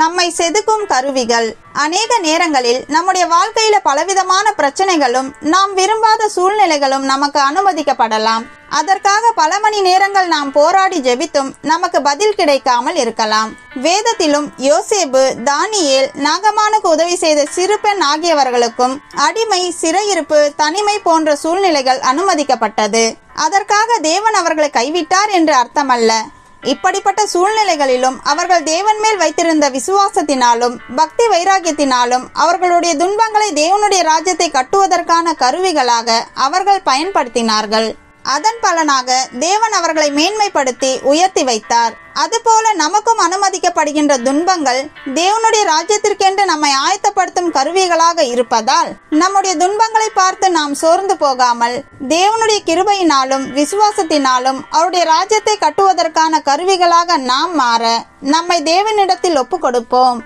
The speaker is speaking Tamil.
நம்மை செதுக்கும் கருவிகள். அநேக நேரங்களில் நம்முடைய வாழ்க்கையில பலவிதமான பிரச்சனைகளும் நாம் விரும்பாத சூழ்நிலைகளும் நமக்கு அனுமதிக்கப்படலாம். அதற்காக பல மணி நேரங்கள் நாம் போராடி ஜெபித்தும் நமக்கு பதில் கிடைக்காமல் இருக்கலாம். வேதத்திலும் யோசேபு தானியேல் நாகமானுக்கு உதவி செய்த சிறுபெண் ஆகியவர்களுக்கும் அடிமை சிறையிருப்பு தனிமை போன்ற சூழ்நிலைகள் அனுமதிக்கப்பட்டது. அதற்காக தேவன் அவர்களை கைவிட்டார் என்று அர்த்தமல்ல. இப்படிப்பட்ட சூழ்நிலைகளிலும் அவர்கள் தேவன் மேல் வைத்திருந்த விசுவாசத்தினாலும் பக்தி வைராகியத்தினாலும் அவர்களுடைய துன்பங்களை தேவனுடைய ராஜ்யத்தை கட்டுவதற்கான கருவிகளாக அவர்கள் பயன்படுத்தினார்கள். அதன் பலனாக தேவன் அவர்களை மேன்மைப்படுத்தி உயர்த்தி வைத்தார். அதுபோல நமக்கும் அனுமதிக்கப்படுகின்ற துன்பங்கள் தேவனுடைய ராஜ்யத்திற்கென்று நம்மை ஆயத்தப்படுத்தும் கருவிகளாக இருப்பதால் நம்முடைய துன்பங்களை பார்த்து நாம் சோர்ந்து போகாமல் தேவனுடைய கிருபையினாலும் விசுவாசத்தினாலும் அவருடைய ராஜ்யத்தை கட்டுவதற்கான கருவிகளாக நாம் மாற நம்மை தேவனிடத்தில் ஒப்பு கொடுப்போம்